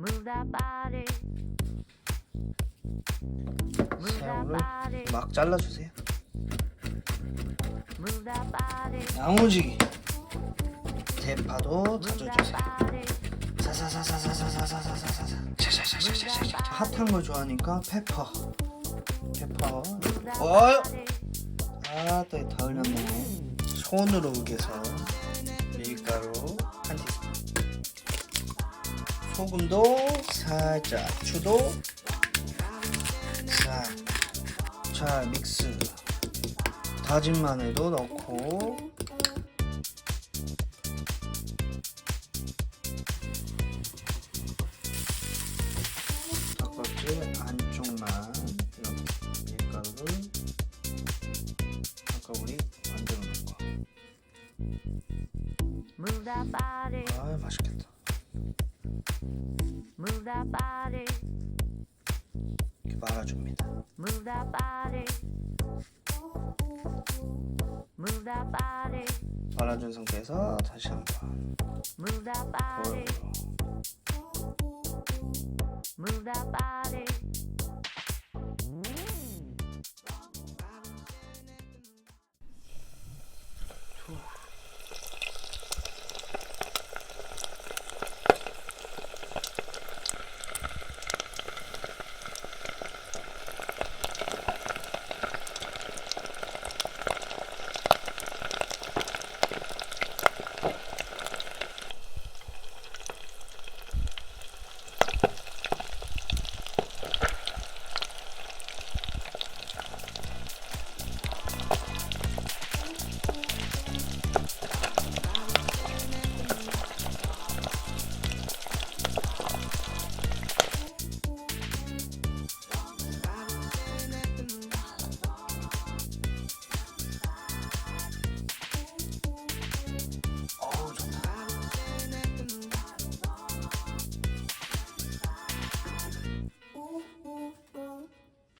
Move that body. Move that 새우를 body. 막 잘라주세요. Move that body. 양무지기. 대파도 Move 다져주세요. that body. 사사사사사사사사사사사. 샤샤샤샤샤샤. 핫한 거 좋아하니까 페퍼. 페퍼. Move that 어유. body. 아또 다 흘렸네. 손으로 우겨서 소금도 살짝, 추도 싹. 자 믹스. 다진 마늘도 넣고. 닭껍질 안쪽만 이렇게 밀가루를 아까 우리 만들어 놓은 거. 아 맛있겠다. Move that body. 이렇게 말아줍니다. Move that body. Move that body. 말아준 상태에서 다시 한번 Move that body. 볼로 Move that body.